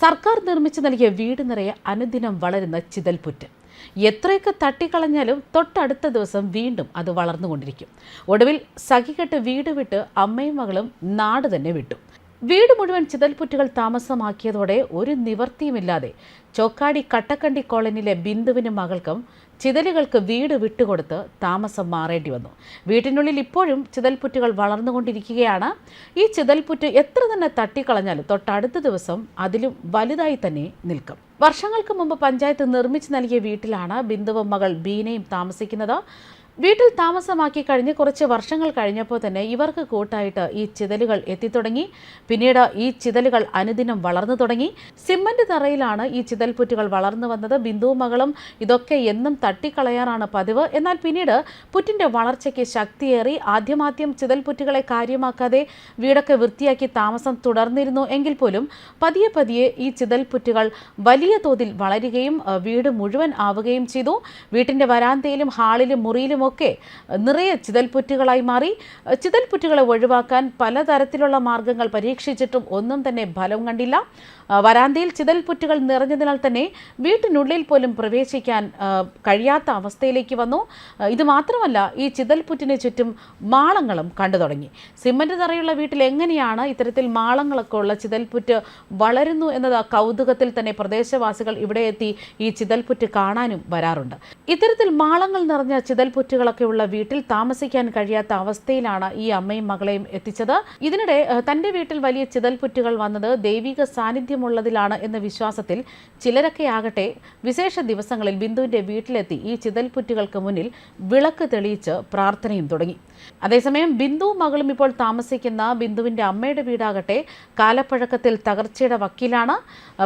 സർക്കാർ നിർമ്മിച്ചു നൽകിയ വീട് നിറയെ അനുദിനം വളരുന്ന ചിതൽപുറ്റ്. എത്രയൊക്കെ തട്ടിക്കളഞ്ഞാലും തൊട്ടടുത്ത ദിവസം വീണ്ടും അത് വളർന്നുകൊണ്ടിരിക്കും. ഒടുവിൽ സഖികെട്ട് വീട് വിട്ട് അമ്മയും മകളും നാട് തന്നെ വിട്ടു. വീട് മുഴുവൻ ചിതൽപുറ്റുകൾ താമസമാക്കിയതോടെ ഒരു നിവർത്തിയുമില്ലാതെ ചോക്കാടി കട്ടക്കണ്ടി കോളനിയിലെ ബിന്ദുവിനും മകൾക്കും ചിതലുകൾക്ക് വീട് വിട്ടുകൊടുത്ത് താമസം മാറേണ്ടി വന്നു. വീട്ടിനുള്ളിൽ ഇപ്പോഴും ചിതൽപുറ്റുകൾ വളർന്നുകൊണ്ടിരിക്കുകയാണ്. ഈ ചിതൽപുറ്റ് എത്ര തന്നെ തട്ടിക്കളഞ്ഞാലും തൊട്ടടുത്ത ദിവസം അതിലും വലുതായി തന്നെ നിൽക്കും. വർഷങ്ങൾക്ക് മുമ്പ് പഞ്ചായത്ത് നിർമ്മിച്ചു നൽകിയ വീട്ടിലാണ് ബിന്ദുവും മകൾ ബീനയും താമസിക്കുന്നത്. വീട്ടിൽ താമസമാക്കി കഴിഞ്ഞ് കുറച്ച് വർഷങ്ങൾ കഴിഞ്ഞപ്പോൾ തന്നെ ഇവർക്ക് കൂട്ടായിട്ട് ഈ ചിതലുകൾ എത്തിത്തുടങ്ങി. പിന്നീട് ഈ ചിതലുകൾ അനുദിനം വളർന്നു തുടങ്ങി. സിമ്മന്റ് തറയിലാണ് ഈ ചിതൽപുറ്റുകൾ വളർന്നു വന്നത്. ബിന്ദുവും മകളും ഇതൊക്കെ എന്നും തട്ടിക്കളയാറാണ് പതിവ്. എന്നാൽ പിന്നീട് പുറ്റിന്റെ വളർച്ചയ്ക്ക് ശക്തിയേറി. ആദ്യമാദ്യം ചിതൽപുറ്റുകളെ കാര്യമാക്കാതെ വീടൊക്കെ വൃത്തിയാക്കി താമസം തുടർന്നിരുന്നു. എങ്കിൽ പോലും പതിയെ പതിയെ ഈ ചിതൽപുറ്റുകൾ വലിയ തോതിൽ വളരുകയും വീട് മുഴുവൻ ആവുകയും ചെയ്തു. വീട്ടിന്റെ വരാന്തയിലും ഹാളിലും മുറിയിലും ഒക്കെ നിറയെ ചിതൽപുറ്റുകളായി മാറി. ചിതൽപുറ്റുകളെ ഒഴിവാക്കാൻ പലതരത്തിലുള്ള മാർഗങ്ങൾ പരീക്ഷിച്ചിട്ടും ഒന്നും തന്നെ ഫലം കണ്ടില്ല. വരാന്തയിൽ ചിതൽപുറ്റുകൾ നിറഞ്ഞതിനാൽ തന്നെ വീട്ടിനുള്ളിൽ പോലും പ്രവേശിക്കാൻ കഴിയാത്ത അവസ്ഥയിലേക്ക് വന്നു. ഇത് മാത്രമല്ല ഈ ചിതൽപുറ്റിന് ചുറ്റും മാളങ്ങളും കണ്ടു തുടങ്ങി. സിമന്റ് തറയുള്ള വീട്ടിൽ എങ്ങനെയാണ് ഇത്തരത്തിൽ മാളങ്ങളൊക്കെ ഉള്ള ചിതൽപുറ്റ് വളരുന്നു എന്നത് കൗതുകത്തിൽ തന്നെ പ്രദേശവാസികൾ ഇവിടെ എത്തി ഈ ചിതൽപുറ്റ് കാണാനും വരാറുണ്ട്. ഇത്തരത്തിൽ മാളങ്ങൾ നിറഞ്ഞ ചിതൽപുറ്റുകളൊക്കെ ഉള്ള വീട്ടിൽ താമസിക്കാൻ കഴിയാത്ത അവസ്ഥയിലാണ് ഈ അമ്മയും മകളെയും എത്തിച്ചത്. ഇതിനിടെ തന്റെ വീട്ടിൽ വലിയ ചിതൽപുറ്റുകൾ വന്നത് ദൈവിക സാന്നിധ്യമുള്ളതിലാണ് എന്ന വിശ്വാസത്തിൽ ചിലരൊക്കെ ആകട്ടെ വിശേഷ ദിവസങ്ങളിൽ ബിന്ദുവിന്റെ വീട്ടിലെത്തി ഈ ചിതൽപുറ്റുകൾക്ക് മുന്നിൽ വിളക്ക് തെളിയിച്ച് പ്രാർത്ഥനയും തുടങ്ങി. അതേസമയം ബിന്ദു മകളും ഇപ്പോൾ താമസിക്കുന്ന ബിന്ദുവിന്റെ അമ്മയുടെ വീടാകട്ടെ കാലപ്പഴക്കത്തിൽ തകർച്ചയുടെ വക്കീലാണ്.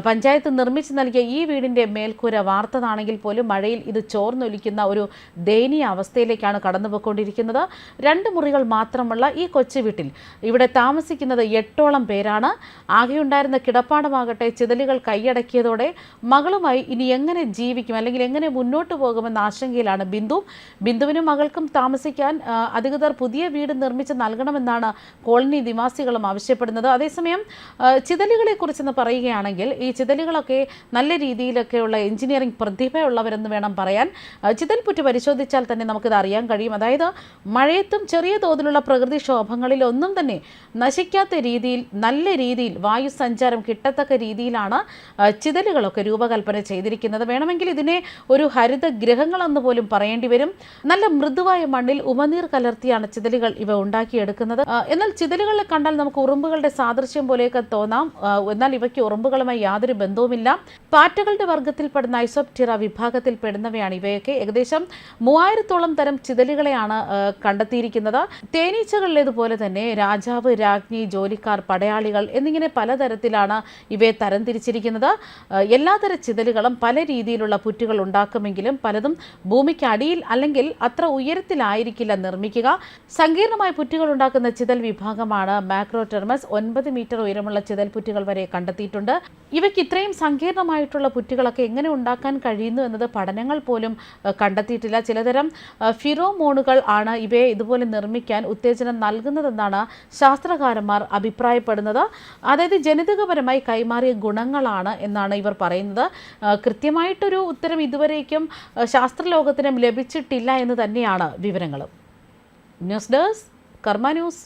പഞ്ചായത്ത് നിർമ്മിച്ചു നൽകിയ ഈ വീടിന്റെ മേൽക്കൂര വാർത്തതാണെങ്കിൽ പോലും മഴയിൽ ഇത് ചോർന്നൊലിക്കുന്ന ഒരു ദയനീയ അവസ്ഥയിലേക്കാണ് കടന്നുപോയിക്കൊണ്ടിരിക്കുന്നത്. രണ്ട് മുറികൾ മാത്രമുള്ള ഈ കൊച്ചു വീട്ടിൽ ഇവിടെ താമസിക്കുന്നത് എട്ടോളം പേരാണ്. ആകെയുണ്ടായിരുന്ന കിടപ്പാടമാകട്ടെ ചിതലുകൾ കൈയടക്കിയതോടെ മകളുമായി ഇനി എങ്ങനെ ജീവിക്കും അല്ലെങ്കിൽ എങ്ങനെ മുന്നോട്ട് പോകുമെന്ന ആശങ്കയിലാണ് ബിന്ദു. ബിന്ദുവിനും മകൾക്കും താമസിക്കാൻ അധികൃതർ പുതിയ വീട് നിർമ്മിച്ച് നൽകണമെന്നാണ് കോളനി നിവാസികളും ആവശ്യപ്പെടുന്നത്. അതേസമയം ആ, ചിതലുകളെ കുറിച്ചെന്ന് പറയുകയാണെങ്കിൽ ഈ ചിതലുകളൊക്കെ നല്ല രീതിയിലൊക്കെയുള്ള എഞ്ചിനീയറിംഗ് പ്രതിഭയുള്ളവരെന്ന് വേണം പറയാൻ. ചിതൽപുറ്റ് പരിശോധിച്ചാൽ തന്നെ നമുക്കിത് അറിയാൻ കഴിയും. അതായത് മഴയത്തും ചെറിയ തോതിലുള്ള പ്രകൃതിക്ഷോഭങ്ങളിൽ ഒന്നും തന്നെ നശിക്കാത്ത രീതിയിൽ നല്ല രീതിയിൽ വായു സഞ്ചാരം കിട്ടത്തക്ക രീതിയിലാണ് ചിതലുകളൊക്കെ രൂപകൽപ്പന ചെയ്തിരിക്കുന്നത്. വേണമെങ്കിൽ ഇതിനെ ഒരു ഹരിത ഗ്രഹങ്ങളെന്ന് പോലും പറയേണ്ടി വരും. നല്ല മൃദുവായ മണ്ണിൽ ഉമനീർ കലർത്തിയാണ് ചിതലുകൾ ഇവ ഉണ്ടാക്കിയെടുക്കുന്നത്. എന്നാൽ ചിതലുകളെ കണ്ടാൽ നമുക്ക് ഉറുമ്പുകളുടെ സാദൃശ്യം പോലെയൊക്കെ തോന്നാം. എന്നാൽ ഇവയ്ക്ക് ഉറുമ്പുകളുമായി യാതൊരു ബന്ധവുമില്ല. പാറ്റകളുടെ വർഗത്തിൽപ്പെടുന്ന ഐസോപ്റ്റിറ വിഭാഗത്തിൽ പെടുന്നവയാണ് ഇവയൊക്കെ. ഏകദേശം മൂവായിരത്തോളം തരം ചിതലുകളെയാണ് കണ്ടെത്തിയിരിക്കുന്നത്. തേനീച്ചകളിലേതുപോലെ തന്നെ രാജാവ് രാജ്ഞി ജോലിക്കാർ പടയാളികൾ എന്നിങ്ങനെ പലതരത്തിലാണ് ഇവയെ തരംതിരിച്ചിരിക്കുന്നത് എല്ലാതര ചിതലുകളും പല രീതിയിലുള്ള പുറ്റുകൾ ഉണ്ടാക്കുമെങ്കിലും പലതും ഭൂമിക്കടിയിൽ അല്ലെങ്കിൽ അത്ര ഉയരത്തിലായിരിക്കില്ല നിർമ്മിക്കുക. സങ്കീർണമായ പുറ്റുകൾ ഉണ്ടാക്കുന്ന ചിതൽ വിഭാഗമാണ് മാക്രോടെർമസ്. ഒൻപത് മീറ്റർ ഉയരമുള്ള ചിതൽ പുറ്റുകൾ വരെ കണ്ടെത്തിയിട്ടുണ്ട്. ഇവയ്ക്ക് ഇത്രയും സങ്കീർണമായിട്ടുള്ള പുറ്റുകളൊക്കെ എങ്ങനെ ഉണ്ടാക്കാൻ കഴിയുന്നു എന്നത് പഠനങ്ങൾ പോലും കണ്ടെത്തിയിട്ടില്ല. ചിലതരം ഫിറോമോണുകൾ ആണ് ഇവയെ ഇതുപോലെ നിർമ്മിക്കാൻ ഉത്തേജനം നൽകുന്നതെന്നാണ് ശാസ്ത്രകാരന്മാർ അഭിപ്രായപ്പെടുന്നത്. അതായത് ജനിതകപരമായി കൈമാറിയ ഗുണങ്ങളാണ് എന്നാണ് ഇവർ പറയുന്നത്. കൃത്യമായിട്ടൊരു ഉത്തരം ഇതുവരേക്കും ശാസ്ത്രലോകത്തിനും ലഭിച്ചിട്ടില്ല എന്ന് തന്നെയാണ് വിവരങ്ങൾ ന്യൂസ് ഡെസ്ക് കർമ്മ ന്യൂസ്.